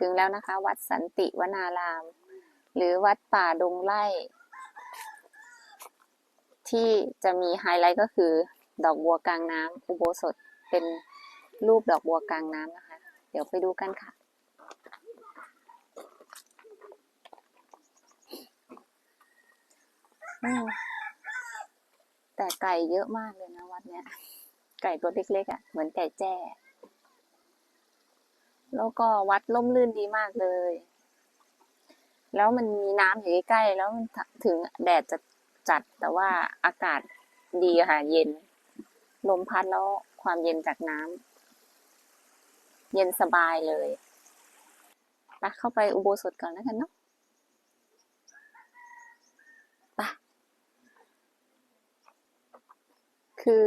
ถึงแล้วนะคะ วัดสันติวนาราม หรือวัดป่าดงไร่ ที่จะมีไฮไลท์ก็คือ ดอกบัวกลางน้ำอุโบสถเป็นรูปดอกบัวกลางน้ำนะคะ เดี๋ยวไปดูกันค่ะแต่ไก่เยอะมากเลยนะวัดเนี้ย ไก่ตัวเล็กๆอะ เหมือนไก่แจ้ แล้วก็วัดล่มลื่นดีมากเลย แล้วมันมีน้ำอยู่ใกล้ๆแล้วมันถึงแดดจะจัดแต่ว่าอากาศดีค่ะ เย็น ลมพัดแล้วความเย็นจากน้ำเย็นสบายเลยไปเข้าไปอุโบสถก่อนแล้วกันเนาะไปคือ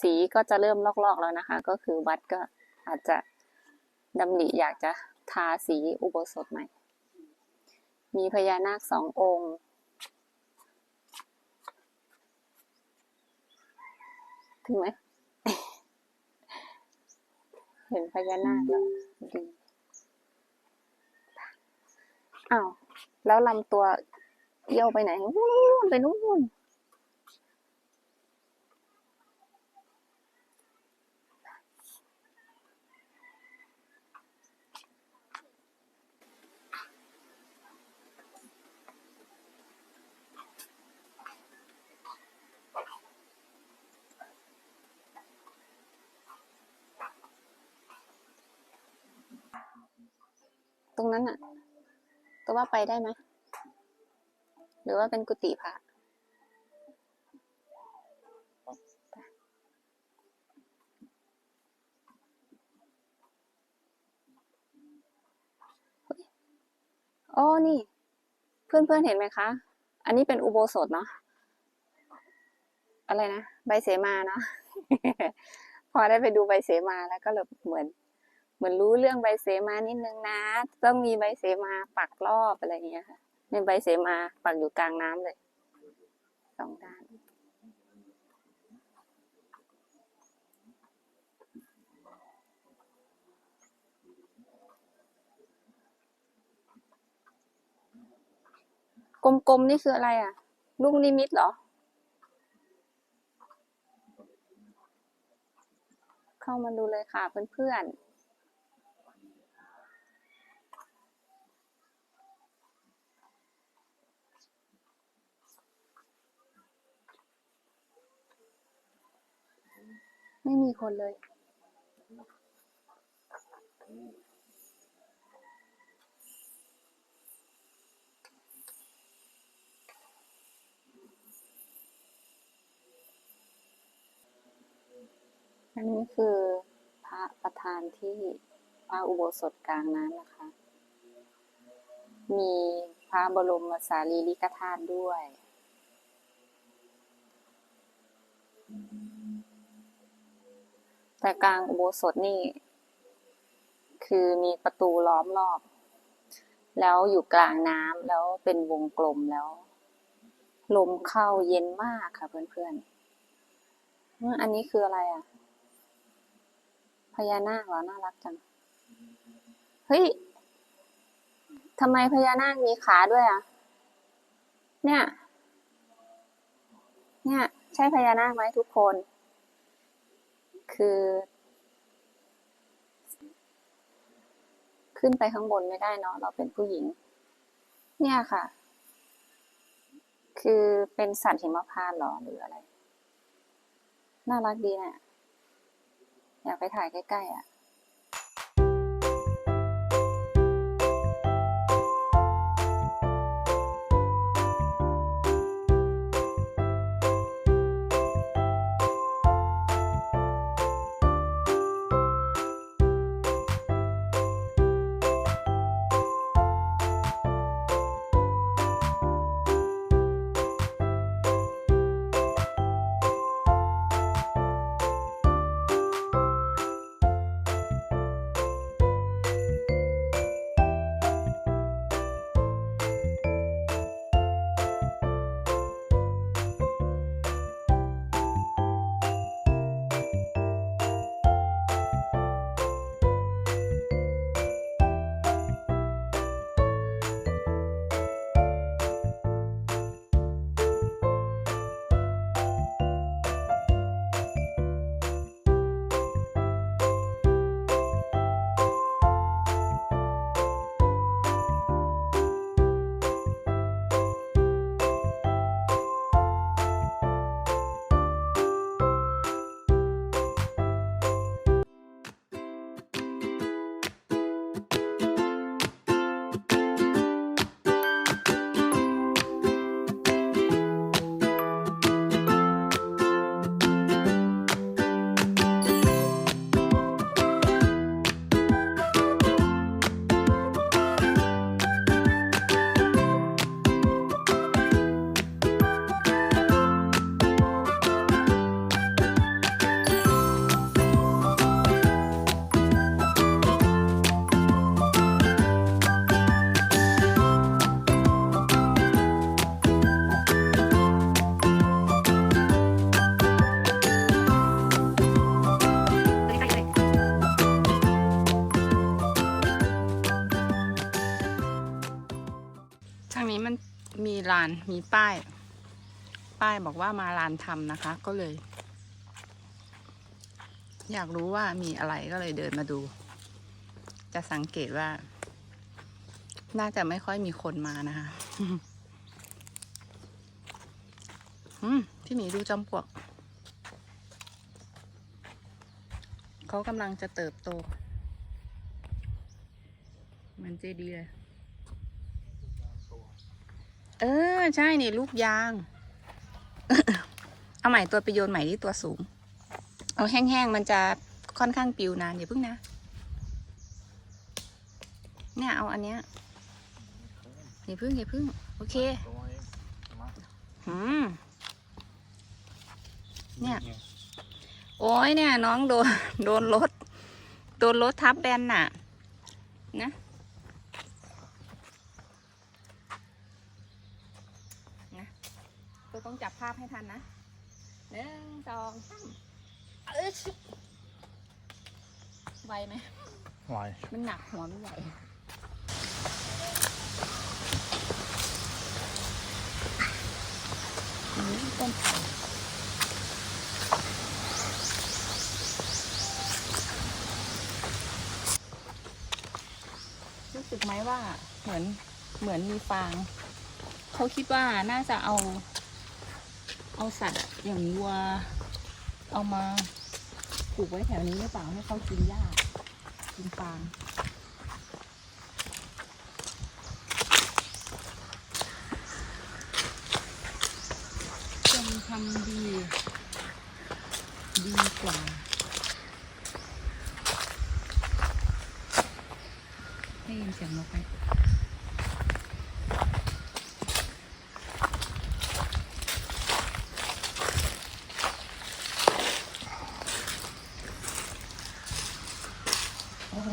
สีก็จะเริ่มลอกๆแล้วนะคะ ก็คือวัดก็อาจจะ ดำริอยากจะทาสีอุโบสถใหม่ มีพญานาคสององค์ ถึงไหม เห็นพญานาคแล้วดีอ้าว แล้วลำตัวเยี่ยวไปไหนนู่นไปนู่น ตรงนั้นอะตัวว่าไปได้ไหมหรือว่าเป็นกุฏิพระอ๋อนี่ เพื่อนเพื่อนเห็นไหมคะ อันนี้เป็นอุโบสถเนาะอะไรนะ ใบเสมาเนาะพอได้ไปดูใบเสมาแล้วก็เลยเหมือน เหมือนรู้เรื่องใบเสมานิดนึงนะ ต้องมีใบเสมาปักรอบอะไรอย่างเงี้ยค่ะในใบเสมาปักอยู่กลางน้ำเลยสองด้าน กลมๆนี่คืออะไรอะ ลูกนิมิตเหรอ เข้ามาดูเลยค่ะเพื่อนๆ ไม่มีคนเลย อันนี้คือพระประธานที่พระอุโบสถกลางน้ำนะคะ มีพระบรมสารีริกธาตุด้วย แต่กลางอุโบสถนี่ คือมีประตูล้อมรอบ แล้วอยู่กลางน้ำแล้วเป็นวงกลมแล้ว ลมเข้าเย็นมากค่ะเพื่อนๆ อันนี้คืออะไรอะ พญานาคเหรอ น่ารักจัง เฮ้ยทำไมพญานาคมีขาด้วยอะ เนี่ย เนี่ย ใช่พญานาคไหมทุกคน คือ ขึ้นไปข้างบนไม่ได้เนาะเราเป็นผู้หญิง เนี่ยค่ะ คือเป็นสัตว์หิมพานต์หรอหรืออะไร น่ารักดีเนี่ยอยากไปถ่ายใกล้ๆอะ มีลานมีป้าย ป้ายบอกว่ามาลานทำนะคะ ก็เลย อยากรู้ว่ามีอะไรก็เลยเดินมาดู จะสังเกตว่า น่าจะไม่ค่อยมีคนมานะคะพี่หมีดูจอมปลวกเขากำลังจะเติบโตเหมือนเจดีเลย เออ ใช่นี่ลูกยาง เอาใหม่ตัวไปโยนใหม่ที่ตัวสูง เอาแห้งๆมันจะค่อนข้างปิวนานอย่าเพิ่งนะ เนี่ยเอาอันเนี้ยอย่าเพิ่งอย่าเพิ่ง โอเคอืมเนี่ย โอ้ยเนี่ย น้องโดนโดนรถโดนรถทับแบนน่ะ นะนะตัวต้อง จับภาพให้ทันนะหนึ่งสองสามเอ้ยชิบไวไหมไหวมันหนักหัวไม่ใหญ่อันนี้ต้นไผ่รู้สึกไหมว่าเหมือนเหมือนมีฟาง เขาคิดว่าน่าจะเอา เอาสัตว์อะอย่างวัวเอามาผูกไว้แถวนี้หรือเปล่าให้เขากินหญ้ากินฟางจงทำดี ดีกว่าให้ยินเสียงนกไหมโอ้โห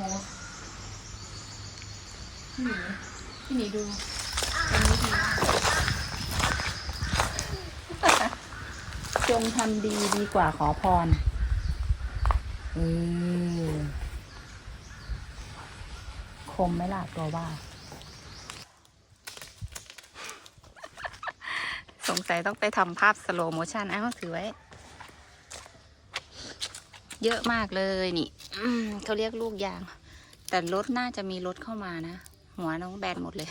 พี่หนีพี่ หนีดูตรงนี้ดีนะจงทำดีดีกว่าขอพรเออคมไหมล่ะตัวว่า สงสัยต้องไปทำภาพสโลโมชันอ้าวถือไว้ เยอะมากเลยนี่อืมเขาเรียกลูกยาง แต่รถน่าจะมีรถเข้ามานะ หัวน้องแบนหมดเลย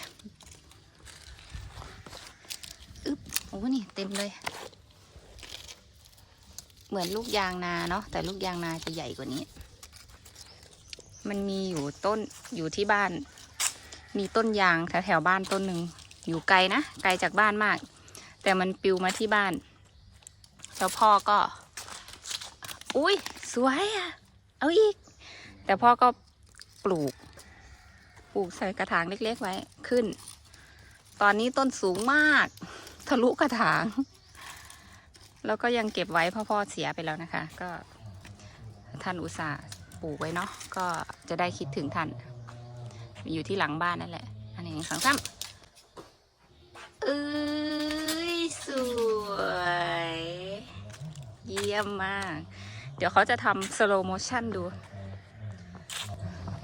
อึ๊บโอ้นี่เต็มเลย เหมือนลูกยางนาเนาะแต่ลูกยางนาจะใหญ่กว่านี้ มันมีอยู่ต้นอยู่ที่บ้าน มีต้นยางแถวแถวบ้านต้นหนึ่งอยู่ไกลนะไกลจากบ้านมาก แต่มันปลิวมาที่บ้านแล้วพ่อก็ อุ้ยสวยอะเอาอีก แต่พ่อก็ปลูก ลูกใส่กระถางเล็กๆไว้ขึ้น ตอนนี้ต้นสูงมาก ทะลุกระถาง แล้วก็ยังเก็บไว้พ่อพ่อเสียไปแล้วนะคะ ก็ท่านอุตส่าห์ปลูกไว้เนาะก็จะได้คิดถึงท่าน อยู่ที่หลังบ้านนั่นแหละ อันนี้สองสามเอ้ยสวย เยี่ยมมาก เดี๋ยวเขาจะทำสโลโมชั่นดู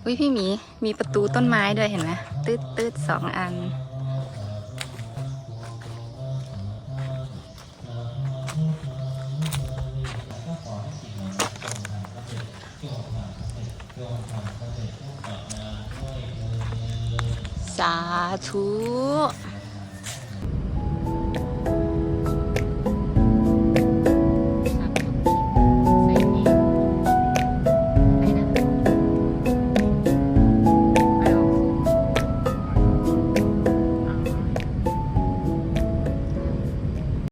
อุ้ยพี่หมี มีประตูต้นไม้ด้วยเห็นไหมตืดตืดสองอัน สาธุ